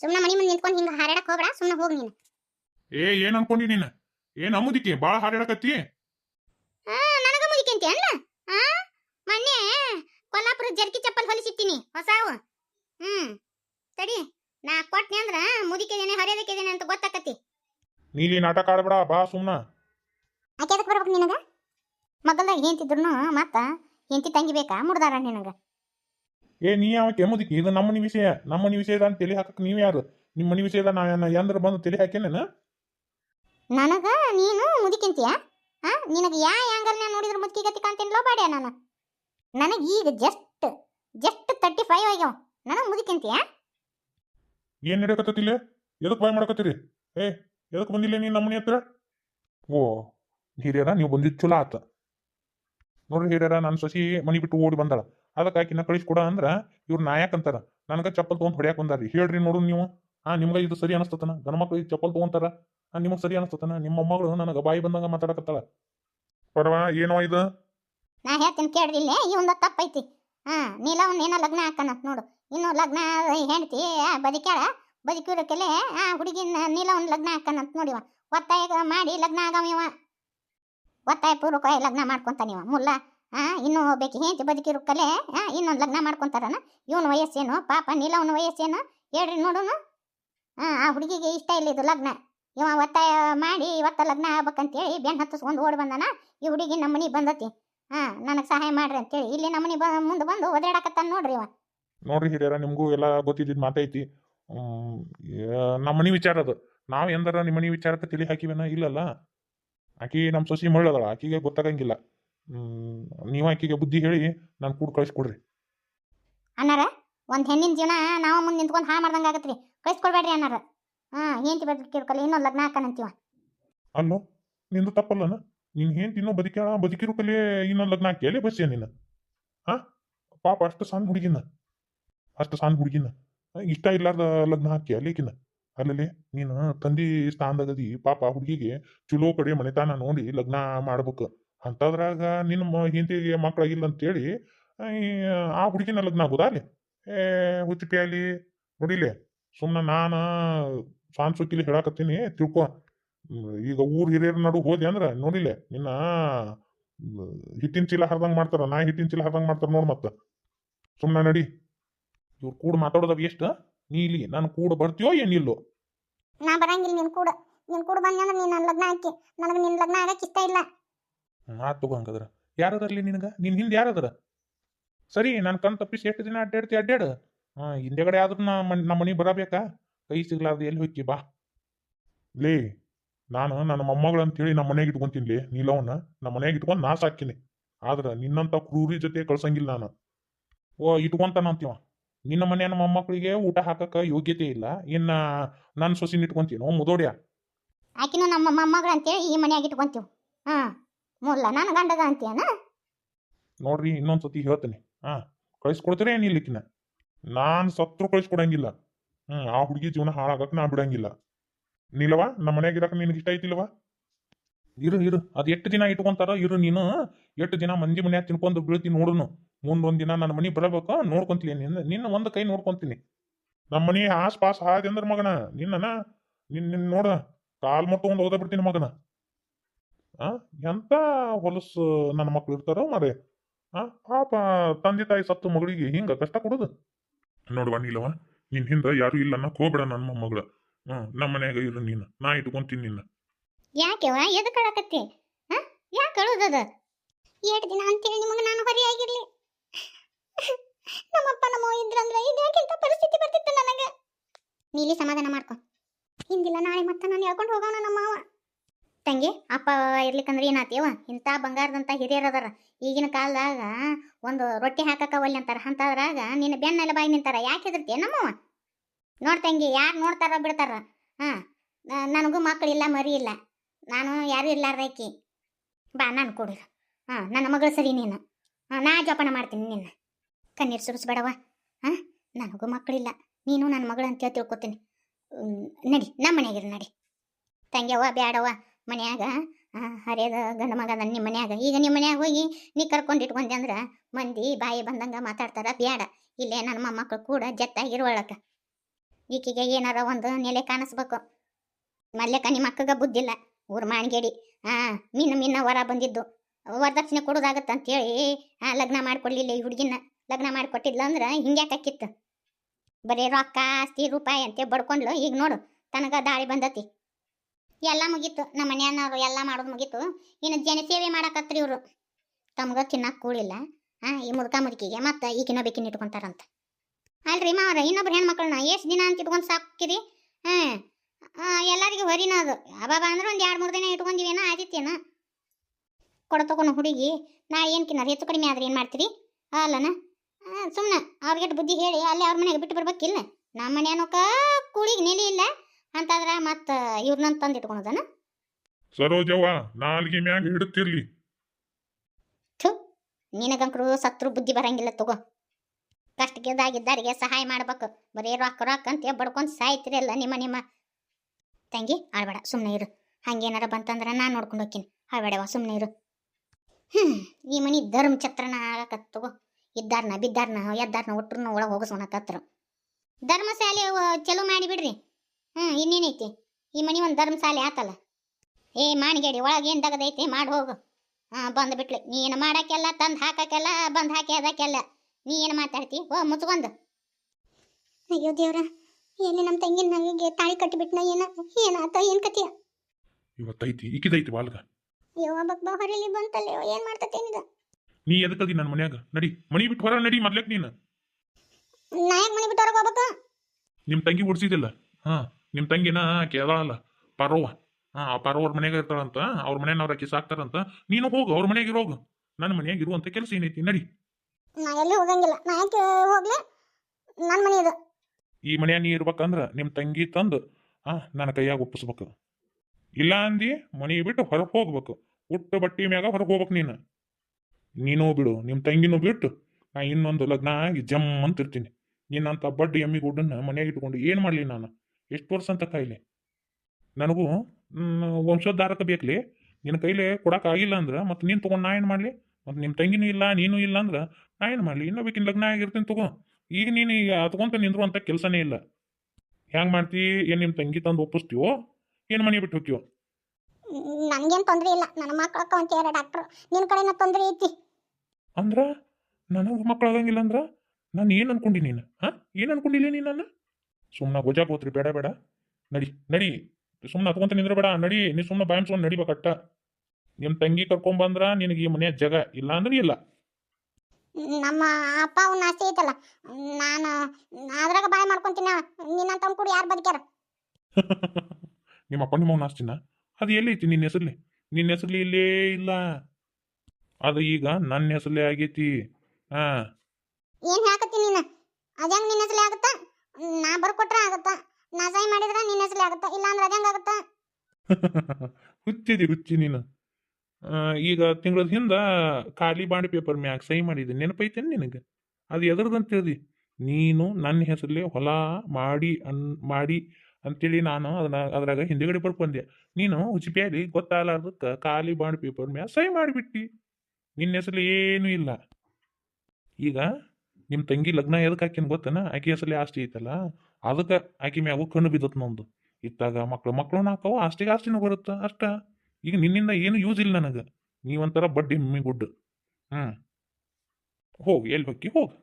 ಸುಮ್ಮನೆ ಮನಿ ಮುಂದೆ ನಿಂತ್ಕೊಂಡು ಹಿಂಗೆ ಹಾರಾಡಕ್ಕೆ ಹೋಗ್ಬೇಡ ಸುಮ್ಮನೆ ಹೋಗ್ ನೀನು. ಏ ಏನ್ ಅನ್ಕೊಂಡಿ ನೀನ್? ಏನ್ ಅಮ್ಮುದಿಕ್ಕೆ ಬಾಳ ಹಾರಾಡಕತ್ತಿ? ನನಗ ಮುದಿಕೆ ಅಂತ ಅಲ್ಲ ಆ ಮೊನ್ನೆ ಕೊಲ್ಲಾಪುರ ಜರ್ಕಿ ಚಪ್ಪಲ್ ಹೊಲಿಸಿಟ್ಟಿನಿ ಹೊಸಾವು. ಹ್ಮ್ ತಡಿ ನಾ ಕೊಟ್ನಿ ಅಂದ್ರ ಮುದಿಕೆದೇನೆ ಹರಿಯೋದಕ್ಕಿದೇನೆ ಅಂತ ಗೊತ್ತಾಕತಿ ನೀಲಿ ನಾಟಕ ಆಡಬೇಡ ಬಾ ಸುಮ್ನ. ಆಕೆ ಅದಕ್ಕೆ ಬರ್ಬೇಕು ನಿನಗ? ಮಗಲ್ದಾಗ ಹೆಂತಿದ್ರು ಮತ್ತ ಹೆಂತಿ ತಂಗಿ ಬೇಕಾ ಮುಡ್ದಾರ ನಿನಗ? ಏ ನೀ ಯಾವ ಕೆಮ್ಮುದಿಕ್ಕೆ ಇದು ನಮ್ಮನೆ ಮನಿ ವಿಷಯ ನಮ್ಮನೆ ಮನಿ ವಿಷಯದ ಅಂತ ತಲೆ ಹಾಕಕ್ ನೀವು ಯಾರು? ನಿಮ್ಮ ಮನಿ ವಿಷಯದ ನಾ ಎಂದ್ರ ಬಂದು ತಲೆ ಹಾಕೇನೇನ ನನಗ ನೀನು ಮುದುಕಿಂತೀಯ ಆ ನಿನಗ ಯಾ ಆಂಗಲ್ನ ನೋಡಿದ್ರ ಮುದುಕಿ ಗತಿ ಕಾಣ್ತೀನಿಲೋ ಬಾಡ್ಯ ನಾನು? ನನಗೆ ಈಗ ಜಸ್ಟ್ ಜಸ್ಟ್ ತರ್ಟಿ ಫೈವ್ ಆಗ್ಯಾವ. ನನಗ್ ಮುದುಕಿಂತೀಯ ಏನ್ ನಡೆಯಕತ್ತಿಲ್ಲ ಎದಕ್ ಬಾಯ್ ಮಾಡಕತ್ತೀರಿ? ಏ ಎದಕ್ ಬಂದಿಲ್ಲ ನೀನ್ ನಮ್ಮ ಮನಿ ಹತ್ರ? ಓ ಹಿರಿಯರ ನೀವು ಬಂದಿದ್ ಚಲೋ ಆತ. ನೋಡ್ರಿ ಹಿರಿಯರ ನನ್ನ ಸಸಿ ಮನಿ ಬಿಟ್ಟು ಓಡಿ ಬಂದಾಳ. ಅದಕ್ಕೆ ಆಕಿನ ಕಳಿಸ್ಕೊಡ ಅಂದ್ರ ಇವ್ರು ನಾಯಕ್ ಅಂತಾರ. ನನಗ ಚಪ್ಪಲ್ ತೊಗೊಂಡ್ ಹೊಡ್ಯಾಕ್ ಬಂದಾರಿ ಹೇಳ್ರಿ ನೋಡು ನೀವು. ಹಾ ನಿಮ್ಗ ಇದು ಸರಿ ಅನಸ್ತತನ. ಗಣ ಮಕ್ಳು ಚಪ್ಪಲ್ ತೊಗೊಂತಾರ. ಹಾ ನಿಮಗೆ ಸರಿ ಅನಸ್ತತನ. ನಿಮ್ಮ ಮೊಮ್ಮಗಳು ನನಗ ಬಾಯಿ ಬಂದಂಗ ಮಾತಾಡಕತ್ತಾಳ. ಪರವಾ, ಏನೋ ಇದು? ನಾ ಹೇಳ್ತೀನಿ ಕೇಳ್ದಿಲ್ಲ ಇವಂದ ತಪ್ಪೈತಿ. ಹಾ ನೀಲ ಏನೋ ಲಗ್ನ ಹಾಕನ ನೋಡು. ಇನ್ನು ಲಗ್ನ ಹೆಂಡತಿ ಬದುಕ್ಯಾಳ ಬದುಕಿರೋಕೆಲೆ ಆ, ಹುಡುಗಿನ ನೀಲ ಒಂದು ಲಗ್ನ ಹಾಕನಂತ ನೋಡಿವ. ಒತ್ತಾಯ ಮಾಡಿ ಲಗ್ನ ಆಗವ ಇವ. ಒತ್ತಾಯ ಪೂರ್ವಕ ಲಗ್ನ ಮಾಡ್ಕೊಂತಾನಿವ ಮುಲ್ಲ ಇನ್ನು ಹೋಗ್ಬೇಕು. ಹೆಂಡತಿ ಬದುಕಿರೋಕಲೆ ಕಲೆ ಇನ್ನೊಂದು ಲಗ್ನ ಮಾಡ್ಕೊಂತಾರನ. ಇವನ ವಯಸ್ಸೇನು? ಪಾಪ ನೀಲ ಅವನ ವಯಸ್ಸೇನು? ಹೇಳ್ರಿ ನೋಡುನು. ಆ ಆ ಹುಡುಗಿಗೆ ಇಷ್ಟ ಇಲ್ಲ ಇದು ಲಗ್ನ. ಇವ ಒತ್ತಾಯ ಮಾಡಿ ಇವತ್ತ ಲಗ್ನ ಆಗ್ಬೇಕಂತೇಳಿ ಬೆನ್ನು ಹತ್ತಿಸ್ಕೊಂಡು ಓಡಿ ಬಂದಾನ. ಈ ಹುಡುಗಿ ನಮ್ಮ ಮನೆಗೆ ಬಂದತಿ. ಹಾ, ನನಗೆ ಸಹಾಯ ಮಾಡ್ರಿ ಅಂತೇಳಿ. ಇಲ್ಲಿ ನಮ್ಮನೆ ಬ, ಮುಂದೆ ಬಂದು ಒದಾಡಕತ್ತಾನ ನೋಡ್ರಿ ಇವ. ನೋಡ್ರಿ ಹಿರಿಯರ, ನಿಮಗೂ ಎಲ್ಲ ಗೊತ್ತಿದ್ದಿದ್ದು ಮಾತೈತಿ. ನಮ್ಮ ಮನೆ ವಿಚಾರ ಅದು. ನಾವು ಎಂದರ ನಿಮ್ಮ ಮನೆ ವಿಚಾರಕ್ಕೆ ತಿಳಿ ಹಾಕಿವೇನ? ಇಲ್ಲಲ್ಲ. ಆಕಿ ನಮ್ಮ ಸೊಸಿ ಮಳ್ಳದಳ ಆಕಿಗೆ ಗೊತ್ತಾಗಂಗಿಲ್ಲ. ನೀವ್ ಆಕೆಗೆ ಬುದ್ಧಿ ಹೇಳಿ ನಾನು ಕೂಡ ಕಳಿಸ್ಕೊಡ್ರಿ ಅನ್ನಾರ ಒಂದು ಹೆಣ್ಣಿನ ಜೀವನ ನಾವು ಮುಂದೆ ನಿಂತ್ಕೊಂಡು ಹಾಳು ಮಾಡ್ದಂಗೆ ಆಗತ್ರಿ. ಕಳಿಸ್ಕೊಡ್ಬೇಡ್ರಿ ಅನ್ನಾರ ಹಾ ಹೆಂಡತಿ ಬದುಕಿರ್ಕಲ್ಲ ಇನ್ನೊಂದು ಲಗ್ನ ಹಾಕನಂತೀವ ಅಲ್ಲೋ ನಿಂದು ತಪ್ಪಲ್ಲನ? ನಿನ್ ಹೆಂಡತಿ ಇನ್ನೂ ಬದುಕಿ ಬದುಕಿರೋ ಕಲೆ ಇನ್ನೊಂದು ಲಗ್ನ ಹಾಕಿ ಬಸ್ಸಿಯ ನೀನು? ಹಾ ಪಾಪ ಅಷ್ಟು ಸಣ್ಣ ಹುಡುಗಿನ. ಅಷ್ಟು ಸಣ್ಣ ಹುಡುಗಿನ. ಇಷ್ಟ ಇರ್ಲಾರ್ದ ಲಗ್ನ ಹಾಕಿ ಅಲ್ಲಿಕಿನ. ಅಲ್ಲಲ್ಲಿ ನೀನು ತಂದಿ ಸ್ಥಾನದಾಗದಿ ಪಾಪ ಹುಡುಗಿಗೆ ಚಲೋ ಕಡೆ ಮನೆತನ ನೋಡಿ ಲಗ್ನ ಮಾಡ್ಬೇಕು. ಅಂತದ್ರಾಗ ನಿನ್ನ ಮ ಹಿಂದಿಗೆ ಮಕ್ಕಳಾಗಿಲ್ಲ ಅಂತೇಳಿ ಆ, ಹುಡುಗಿನ ಲಗ್ನ ಆಗುದಾ ಅಲ್ಲಿ? ಏ ಹುಚ್ಚಿಪಿ ಅಲ್ಲಿ ನೋಡಿಲೆ ಸುಮ್ಮನೆ ನಾನು ಸಾನ್ ಸುಕ್ಕಿಲಿ ಹೇಳಕತ್ತೀನಿ ತಿಳ್ಕೊ. ಈಗ ಊರ್ ಹಿರಿಯರ ನಡು ಹೋದೆ ಅಂದ್ರೆ ನೋಡಿಲೆ ನಿನ್ನ ಹಿಟ್ಟಿನ ಚೀಲ ಹರ್ದಂಗೆ ಮಾಡ್ತಾರ ನಾ ಹಿಟ್ಟಿನ ಚೀಲ ಹರ್ದಂಗೆ ಮಾಡ್ತಾರ ನೋಡ್ ಮತ್ತೆ. ಸುಮ್ಮನೆ ನಡಿ. ಇವ್ರು ಕೂಡ ಮಾತಾಡೋದವ ಎಷ್ಟು? ನೀ ಇಲ್ಲಿ ನಾನು ಕೂಡ ಬರ್ತೀಯೋ ಏನಿಲ್ಲೋ? ನಾ ಬರಂಗಿಲ್ಲ ನಿನ್ ಕೂಡ ನಿನ್ ಕೂಡ ಬಂದೆ ಅಂದ್ರೆ ನೀನು ನನ್ನ ಲಗ್ನ ಹಾಕಿ ನನಗೆ ನಿನ್ನ ಲಗ್ನ ಆಗಕ್ಕೆ ಇಷ್ಟ ಇಲ್ಲ. ಮಾತು ತಗೋ ಹಂಗದ್ರ ಯಾರದರ್ಲಿ ನಿನಗ? ನಿನ್ ಹಿಂದೆ ಯಾರದರ? ಸರಿ, ನಾನು ಕಣ್ ತಪ್ಪಿಸಿ ಎಷ್ಟು ದಿನ ಅಡ್ಡಾಡ್ತಿ, ಅಡ್ಡಾಡ. ಹಾ ಹಿಂದೆಗಡೆ ಆದ್ರೂ ನಾ ನಮ್ಮ ಮನೆಗೆ ಬರಬೇಕಾ? ಕೈ ಸಿಗ್ಲಾರ್ದು ಎಲ್ಲಿ ಹೋಯ್ತಿ ಬಾ. ಲೇ, ನಾನು ನನ್ನ ಮೊಮ್ಮಗಳು ಅಂತೇಳಿ ನಮ್ಮ ಮನೆಗೆ ಇಟ್ಕೊಂತೀನಿ ನೀಲವನ್ನ ನಮ್ಮ ಮನೆಗೆ ಇಟ್ಕೊಂಡು ನಾ ಸಾಕಿನಿ ಆದ್ರ ನಿನ್ನಂತ ಕ್ರೂರಿ ಜೊತೆ ಕಳ್ಸಂಗಿಲ್ಲ ನಾನು. ಓ, ಇಟ್ಕೊಂತಾನ ಅಂತೀವ. ನಿನ್ನ ಮನೆಯ ಮೊಮ್ಮಕ್ಕಳಿಗೆ ಊಟ ಹಾಕಕ ಯೋಗ್ಯತೆ ಇಲ್ಲ. ಇನ್ನ ನನ್ನ ಸೊಸಿನ ಇಟ್ಕೊಂತೀನೋ, ಮುದೋಡ್ಯ? ಆಕಿನ ನಮ್ಮ ಮೊಮ್ಮಗಳು ಅಂತೇಳಿ ಈ ಮನೆಯಾಗಿ ಇಟ್ಕೊಂತೀವಿ. ಹಾ. ಮುಲ್ಲ, ನಾನು ಗಂಡಗ ಅಂತೀಯನ ನೋಡ್ರಿ ಇನ್ನೊಂದ್ಸತಿ ಹೇಳ್ತೀನಿ. ಹಾ, ಕಳಿಸ್ಕೊಡ್ತೀರ ಏನಿಲ್ಲಿಕ್ಕಿನ ನಾನ್ ಸತ್ರು ಕಳಿಸ್ಕೊಡಂಗಿಲ್ಲ. ಹ್ಮ್, ಆ ಹುಡುಗಿ ಜೀವನ ಹಾಳಾಗಕ್ ನಾ ಬಿಡಂಗಿಲ್ಲ. ನೀಲವ ನಮ್ಮ ಮನ್ಯಾಗ ಇರಕ್ಕೆ ನಿನಗೆ ಇಷ್ಟ ಐತಿಲ್ವ? ಇರು ಇರು, ಅದು ಎಷ್ಟು ದಿನ ಇಟ್ಕೊಂತಾರ? ಇರು ನೀನು. ಎಷ್ಟು ದಿನ ಮಂದಿ ಮನ್ಯಾಗ ತಿನ್ಕೊಂಡು ಬೀಳ್ತೀನಿ ನೋಡುನು. ಮುಂದೊಂದು ದಿನ ನನ್ನ ಮನೆ ಬರಬೇಕು? ನೋಡ್ಕೊಂತೀನಿ ನಿನ್ನ ನಿನ್ನ ಒಂದು ಕೈ ನೋಡ್ಕೊಂತೀನಿ. ನಮ್ಮ ಮನೆ ಆಸ್ ಪಾಸ್ ಹಾದಿ ಮಗನ, ನಿನ್ನನ? ನಿನ್ನ ನಿನ್ ನೋಡ, ಕಾಲ್ ಮುಟ್ಕೊಂಡು ಓದ ಬಿಡ್ತೀನಿ ಮಗನ. ಆ? ಎಂತ ಹೊಲಸು ನನ್ನ ಮಕ್ಳು ಇರ್ತಾರೋ ಮಾರೇ ಆ? ಪಾಪ ತಂದೆ ತಾಯಿ ಸತ್ತು ಮಗಳಿಗೆ ಹಿಂಗ ಕಷ್ಟ ಕೊಡುದು? ನೋಡುವ ನೀಲವ ನಿನ್ ಹಿಂದ ಯಾರು ಇಲ್ಲ ಅನ್ನಕ್ ಹೋಗ್ಬೇಡ ನನ್ನ ಮೊಮ್ಮಗಳ. ಹ್ಮ್ ನಮ್ಮ ಮನ್ಯಾಗ ಇರು ನೀನು. ನಾ ಇಟ್ಕೊಂತೀನಿ ನಿನ್ನ. ಯಾಕೆವ ಎದು ಅಳಕತ್ತಿ? ಯಾಕೆ ಅಳುದದ ಏಟ್ ದಿನ ಅಂತೇಳಿ ನಿಮಗೆ ನಾನು ಹೊರೆಯಾಗಿರ್ಲಿ? ನಮ್ಮಪ್ಪ, ನಮ್ಮ ಇದ್ರಂದ್ರೆ ಇದ್ಯಾಕಿಂತ ಪರಿಸ್ಥಿತಿ ಬರ್ತಿತ್ತು ನನಗೆ? ನೀಲಿ ಸಮಾಧಾನ ಮಾಡ್ಕೊ. ಹಿಂದಿಲ್ಲ ನಾಳೆ ಮತ್ತೆ ನಾನು ಹೇಳ್ಕೊಂಡು ಹೋಗೋಣ ನಮ್ಮ ಮಾವ. ತಂಗಿ, ಅಪ್ಪ ಇರ್ಲಿಕ್ಕಂದ್ರೆ ಏನಾತೀವ ಇಂಥ ಬಂಗಾರದಂತ ಹಿರಿಯರ್ ಅದಾರ. ಈಗಿನ ಕಾಲದಾಗ ಒಂದು ರೊಟ್ಟಿ ಹಾಕಕ್ಕ ಒಲ್ಲೆ ಅಂತಾರ. ಅಂತದ್ರಾಗ ನಿನ್ನ ಬೆನ್ನೆಲ್ಲ ಬಾಯಿ ನಿಂತಾರ. ಯಾಕೆ ಹೆದರ್ತೀಯ ನಮ್ಮವ ನೋಡ್ ತಂಗಿ, ಯಾರು ನೋಡ್ತಾರ ಬಿಡ್ತಾರ. ಹಾಂ ನನಗೂ ಮಕ್ಕಳಿಲ್ಲ ಮರಿ ಇಲ್ಲ. ನಾನು ಯಾರು ಇರ್ಲಾರ್ದಾಕಿ ಬಾ, ನಾನು ಕೊಡು ಹಾಂ, ನನ್ನ ಮಗಳು ಸರಿ ನೀನು. ಹಾಂ, ನಾ ಜೋಪಾನ ಮಾಡ್ತೀನಿ ನಿನ್ನ. ಕಣ್ಣೀರು ಸುರಿಸ್ಬೇಡವ ಹಾಂ, ನನಗೂ ಮಕ್ಕಳಿಲ್ಲ ನೀನು ನನ್ನ ಮಗಳು ಅಂತ ತಿಳ್ಕೊತೀನಿ ನಡಿ ನಮ್ಮ ಮನೆಯಾಗಿರು ನಡಿ ತಂಗ್ಯವ್ವ ಬ್ಯಾಡವ್ವ. ಮನ್ಯಾಗ ಹರಿಯದ ಗಂಡ ಮಗ ಅದ ನಿಮ್ಮ ಮನ್ಯಾಗ. ಈಗ ನಿಮ್ಮ ಮನ್ಯಾಗ ಹೋಗಿ ನೀ ಕರ್ಕೊಂಡು ಇಟ್ಕೊಂಡೆ ಅಂದ್ರೆ ಮಂದಿ ಬಾಯಿ ಬಂದಂಗ ಮಾತಾಡ್ತಾರ ಬ್ಯಾಡ. ಇಲ್ಲೇ ನನ್ನ ಮೊಮ್ಮಕ್ಕಳು ಕೂಡ ಜತ್ತಾಗಿರುವಳಕ ಈಕಿಗೆ ಏನಾರ ಒಂದು ನೆಲೆ ಕಾಣಿಸ್ಬೇಕು. ಮಲ್ಯಕ ನಿಮ್ಮ ಅಕ್ಕಗ ಬುದ್ಧಿಲ್ಲ ಊರು ಮಾಣಗೇಡಿ, ಆ, ಮಿನ್ನ ಮಿನ್ನ ವರ ಬಂದಿದ್ದು. ವರದಕ್ಷಿಣೆ ಕೊಡೋದಾಗತ್ತ ಅಂತೇಳಿ ಲಗ್ನ ಮಾಡಿಕೊಡ್ಲಿಲ್ಲ ಈ ಹುಡುಗಿನ. ಲಗ್ನ ಮಾಡ್ಕೊಟ್ಟಿದ್ಲ ಅಂದ್ರ ಹಿಂಗ್ಯಾಕ್ ಆಕಿತ್ತು ಬರೀ ರೊಕ್ಕ, ಆಸ್ತಿ, ರೂಪಾಯಿ ಅಂತ ಬಡ್ಕೊಂಡ್ಲು. ಈಗ ನೋಡು, ತನಗ ದಾಳಿ ಬಂದತಿ. ಎಲ್ಲ ಮುಗೀತು. ನಮ್ಮ ಮನ್ಯಾನವ್ರು ಎಲ್ಲ ಮಾಡೋದು ಮುಗೀತು. ಇನ್ನು ಜನ ಸೇವೆ ಮಾಡಕತ್ರಿ ಇವರು. ತಮ್ಗ ತಿನ್ನಕ್ ಕೂಡಿಲ್ಲ. ಆ ಈ ಮುದುಕ ಮುದುಕಿಗೆ ಮತ್ತ ಈಗಿನ ಬೇಕಿನ ಇಟ್ಕೊಂತಾರಂತ. ಅಲ್ರಿ ಮಾವ್ರ, ಇನ್ನೊಬ್ರು ಹೆಣ್ಮಕ್ಳನ್ನ ಎಷ್ಟು ದಿನ ಅಂತ ಇಟ್ಕೊಂಡು ಸಾಕಿರಿ ಹಾಂ ಎಲ್ಲರಿಗೂ ಹೊರಿನ ಅದು. ಅಬಾಬ ಅಂದ್ರೆ ಒಂದು ಎರಡು ಮೂರು ದಿನ ಇಟ್ಕೊಂಡಿವೇನೋ ಆದಿತ್ಯನ. ಕೊಡ ತಗೊಂಡು ಹುಡುಗಿ, ನಾ ಏನ್ಕಿನ್ನ ಹೆಚ್ಚು ಕಡಿಮೆ ಆದ್ರೆ ಏನು ಮಾಡ್ತೀರಿ? ಅಲ್ಲನ? ಸುಮ್ಮನೆ ಅವ್ರಿಗೆ ಬುದ್ಧಿ ಹೇಳಿ, ಅಲ್ಲೇ ಅವ್ರ ಮನೆಗೆ ಬಿಟ್ಟು ಬರ್ಬೇಕಿಲ್ಲ. ನಮ್ಮ ಮನೆಯನಕ ಕೂಳಿಗೆ ನೆಲೆ ಇಲ್ಲ. ಅಂತಂದ್ರೆ ಮತ್ತೆ ಇವ್ರನ್ನ ತಂದು ಇಟ್ಕೊಳೋದನ? ಸರೋಜವ್ವ ನಾಲ್ಗೆ ಮ್ಯಾಗ ಹಿಡುತ್ತಿರ್ಲಿ ಥು ನಿನಗಂಕರು ಸತ್ರು ಬುದ್ಧಿ ಬರಂಗಿಲ್ಲ ತಗೋ. ಕಷ್ಟಕ್ಕಿದ್ದಾಗಿದ್ದಾರಿಗೆ ಸಹಾಯ ಮಾಡ್ಬೇಕು. ಬರೀ ರೊಕ್ಕ ರೊಕ್ಕ ಅಂತ ಬಡ್ಕೊಂಡು ಸಾಯ್ತಿರಲ್ಲ ನಿಮ್ಮ ನಿಮ್ಮ. ತಂಗಿ ಆಳ್ಬೇಡ ಸುಮ್ಮನೆ ಇರು. ಹಂಗೇನಾರ ಬಂತಂದ್ರೆ ನಾನು ನೋಡ್ಕೊಂಡು ಹೋಗ್ತೀನಿ. ಆಳ್ಬೇಡವ ಸುಮ್ಮನೆ ಇರು. ಹ್ಞೂ ಈ ಮನಿ ಧರ್ಮ ಛತ್ರನ ಆಗಕತ್ ತಗೋ. ಇದ್ದಾರ್ನ ಬಿದ್ದಾರ್ನ ಎದ್ದಾರ್ನ ಒಟ್ಟರು ಒಳಗೆ ಹೋಗಿಸೋಣ ತತ್ರ ಧರ್ಮಶಾಲೆ ಚಲೋ ಮಾಡಿಬಿಡ್ರಿ ಹ್ಞೂ ಇನ್ನೇನೈತಿ? ಈ ಮನೆ ಒಂದು ಧರ್ಮಶಾಲೆ ಆತಲ್ಲ. ಏ ಮಾಣಿಗೇಡಿ ಒಳಗೆ ಏನು ತಗದೈತಿ ಮಾಡಿ ಹೋಗು. ಹಾಂ ಬಂದು ಬಿಟ್ಲಿ. ನೀನು ಮಾಡೋಕ್ಕೆಲ್ಲ ತಂದು ಹಾಕಕ್ಕೆಲ್ಲ ಬಂದು ಹಾಕಿ ಅದಕ್ಕೆಲ್ಲ. ನೀ ಏನು ಮಾತಾಡ್ತಿ? ಓ ಮುಚ್ಕೊಂದು ಅಯ್ಯೋ ದೇವ್ರ ಎಲ್ಲಿ ನಮ್ಮ ತಂಗಿನ ನನಗೆ ತಾಳಿ ಕಟ್ಟಿಬಿಟ್ನ ಏನ? ಏನಾತ ಏನು ಕತಿಯ ಇವತ್ತೈತಿ ಇಕ್ಕಿದೈತಿ ಬಾಲ್ಗ. ಅಯ್ಯೋ ಬಕ್ ಹೊರಲಿ ಬಂತಲ್ಲ ಏನ್ ಮಾಡ್ತತೇನಿದ? ನೀ ಎದಕ್ಕದಿ ನನ್ನ ಮನ್ಯಾಗ? ನಡಿ ಮನಿ ಬಿಟ್ಟು ಹೊರ ನಡಿ ಮೊದ್ಲಕ್ ನೀನು. ನಾ ಯಾಕೆ ಮನಿ ಬಿಟ್ಟು ಹೊರಗೆ ಹೋಗ್ಬೇಕು? ನಿಮ್ಮ ತಂಗಿ ಓಡಿಸಿದಿಲ್ಲ ಹಾ. ನಿಮ್ಮ ತಂಗಿನ ಕೇಳಲ್ಲ ಅದಾಳಲ್ಲ ಪಾರೋವ ಹಾ ಆ ಪಾರೋವ್ರ ಮನ್ಯಾಗ ಇರ್ತಾಳಂತ ಅವ್ರ ಮನೆಯವ್ರ ಆಕಿ ಸಾಕ್ತಾರಂತ ನೀನು ಹೋಗು ಅವ್ರ ಮನೆಯಾಗ ಹೋಗು ನನ್ನ ಮನೆಯಾಗ ಇರುವಂತ ಕೆಲಸ ಏನೈತಿ ನಡಿ. ನಾ ಎಲ್ಲಿ ಹೋಗಂಗಿಲ್ಲ. ನಾ ಯಾಕೆ ಹೋಗ್ಲಿ? ನನ್ನ ಮನೆ ಇದು. ಈ ಮನೆಯಾಗ ನೀ ಇರ್ಬೇಕಂದ್ರ ನಿಮ್ಮ ತಂಗಿ ತಂದು ಆ ನನ್ನ ಕೈಯಾಗ ಒಪ್ಪಿಸ್ಬೇಕು. ಇಲ್ಲ ಅಂದಿ ಮನೆ ಬಿಟ್ಟು ಹೊರಗೆ ಹೋಗ್ಬೇಕು. ಉಟ್ಟ ಬಟ್ಟಿ ಮ್ಯಾಗ ಹೊರಗೆ ಹೋಗ್ಬೇಕು ನೀನು. ನೀನು ಬಿಡು ನಿಮ್ಮ ತಂಗಿನೂ ಬಿಟ್ಟು ನಾ ಇನ್ನೊಂದು ಲಗ್ನ ಆಗಿ ಜಮ್ ಅಂತ ಇರ್ತೀನಿ ನಿನ್ನಂತ ಬಡ್ಡಿ ಎಮ್ಮಿ ಗುಡ್ಡನ್ನ ಮನ್ಯಾಗ ಇಟ್ಕೊಂಡು ಏನು ಮಾಡಲಿ ನಾನು? ಎಷ್ಟು ವರ್ಷ ಅಂತ ಕಾಯಿಲೆ ನನಗೂ ವಂಶೋದ್ಧಾರಕ ಬೇಕಲಿ. ನಿನ್ನ ಕೈಲಿ ಕೊಡೋಕ್ಕಾಗಿಲ್ಲ ಅಂದ್ರೆ ಮತ್ತೆ ನೀನು ತೊಗೊಂಡು ನಾ ಏನು ಮಾಡಲಿ? ಮತ್ತು ನಿಮ್ಮ ತಂಗಿನೂ ಇಲ್ಲ ನೀನು ಇಲ್ಲ ಅಂದ್ರೆ ನಾ ಏನು ಮಾಡಲಿ? ಇನ್ನೂ ಬೇಕಿನ ಲಗ್ನ ಆಗಿರ್ತೀನಿ ತಗೋ. ಈಗ ನೀನು ಈಗ ಅತ್ಕೊಂತ ನಿಂದ್ರುವಂಥ ಕೆಲಸನೇ ಇಲ್ಲ. ಹೆಂಗೆ ಮಾಡ್ತಿ? ಏನು ನಿಮ್ಮ ತಂಗಿ ತಂದು ಒಪ್ಪಿಸ್ತೀವೋ ಏನು ಮನೆ ಬಿಟ್ಟು ಹೋಗ್ತೀವೋ ನನಗೇನು ತೊಂದರೆ ಇಲ್ಲ. ನನ್ನ ಮಕ್ಕಳ ಹೇಳ ಡಾಕ್ಟ್ರು. ನಿನ್ನ ಕಡೆನ ತೊಂದರೆ ಐತಿ. ಅಂದ್ರೆ ನನಗೆ ಮಕ್ಕಳಾಗಂಗಿಲ್ಲ ಅಂದ್ರೆ ನಾನು ಏನು ಅನ್ಕೊಂಡಿ ನೀನು? ಹಾಂ? ಏನು ಅನ್ಕೊಂಡಿಲ್ಲ ನೀನು ನನ್ನ? ಸುಮ್ಮನೆ ಗೊಜಾಕ್ ಕೂತ್ರಿ ಬೇಡ ಬೇಡ. ನಡಿ ನಡಿ. ಸುಮ್ಮನೆ ಹತ್ಕೊಂತ ನಿಂದ್ರ ಬೇಡ ನಡಿ ನೀ ಸುಮ್ಮನೆ ಬಾಯನ್ಸ್ಕೊಂಡು ನಡಿಬೇಕಟ್ಟ ನಿಮ್ಮ ತಂಗಿ ಕರ್ಕೊಂಬಂದ್ರ ನಿನಗೆ ಈ ಮನೆಯ ಜಗ ಇಲ್ಲ ಅಂದ್ರೆ ಇಲ್ಲ. ನಮ್ಮ ಅಪ್ಪ ಅವನ ಐತಲ್ಲ ನಾನು ಅದ್ರಾಗ ಬಾಯ್ ಮಾಡ್ಕೊಂತೀನಿ ನಿನ್ನ ತಮ್ಮ ಕೂಡ ಯಾರು ಬದುಕ್ಯಾರ? ನಿಮ್ಮ ಅಪ್ಪ ನಿಮ್ಮ ಆಸ್ತಿನ? ಅದು ಎಲ್ಲಿ ಐತಿ ನಿನ್ನ ಹೆಸರ್ಲಿ ನಿನ್ನ ಹೆಸರ್ಲಿ ಇಲ್ಲೇ ಇಲ್ಲ. ಅದು ಈಗ ನನ್ನ ಹೆಸರಲ್ಲೇ ಆಗೈತಿ. ಹಾ. ಏನ್ ಹೇಳಕತ್ತಿ ನೀನು? ಹೆಂಗ್ ನಿನ್ನ ಹೆಸರೇ ಆಗುತ್ತಾ? ನಾ ಬರ್ಕೊಟ್ರೆ ಆಗತ್ತ? ನಾ ಸಹಿ ಮಾಡಿದ್ರೆ ನಿನ್ನ ಹೆಸರು ಆಗುತ್ತಾ? ಇಲ್ಲ ಅಂದ್ರೆ ಹುಚ್ಚಿದಿ, ಹುಚ್ಚಿ ನೀನು. ಈಗ ತಿಂಗಳದ ಹಿಂದ ಖಾಲಿ ಬಾಂಡ್ ಪೇಪರ್ ಮ್ಯಾಗ ಸಹಿ ಮಾಡಿದ್ದೆ ನೆನಪೈತೇನೆ ನಿನಗೆ? ಅದು ಎದ್ರದಂತ ತಿಳಿದಿ. ನೀನು ನನ್ನ ಹೆಸರಲ್ಲೇ ಹೊಲ ಮಾಡಿ ಅನ್, ಮಾಡಿ ಅಂತೇಳಿ ನಾನು ಅದನ್ನ, ಅದ್ರಾಗ ಹಿಂದಿಗಡೆ ಬರ್ಕೊಂಡೆ ನೀನು ಉಚಿಪಿಯಲ್ಲಿ ಗೊತ್ತಾಗಲಾರ್ದಕ್ಕೆ ಖಾಲಿ ಬಾಂಡ್ ಪೇಪರ್ ಮ್ಯಾಗ ಸಹಿ ಮಾಡಿಬಿಟ್ಟಿ. ನಿನ್ನ ಹೆಸರಲ್ಲಿ ಏನೂ ಇಲ್ಲ. ಈಗ ನಿಮ್ಮ ತಂಗಿ ಲಗ್ನ ಎದಕ್ಕೆ ಹಾಕಿನ ಗೊತ್ತನ? ಆಕೆ ಅಸಲಿ ಆಸ್ತಿ ಐತಲ್ಲ, ಅದಕ್ಕೆ ಆಕೆ ಮ್ಯಾಗು ಕಣ್ಣು ಬಿದ್ದತ್ ನಮ್ದು ಇತ್ತಾಗ ಮಕ್ಳು ಮಕ್ಳು ಹಾಕವು ಆಸ್ತಿಗೆ ಆಸ್ತಿನೂ ಬರುತ್ತೆ? ಅಷ್ಟ. ಈಗ ನಿನ್ನಿಂದ ಏನು ಯೂಸ್ ಇಲ್ಲ ನನಗೆ. ನೀವಂತರ ಬಡ್ಡಿ ಮಮ್ಮಿ ಗುಡ್ ಹ್ಞೂ ಹೋಗಿ, ಎಲ್ಲಿ ಹೋಗಿ ಹೋಗಿ.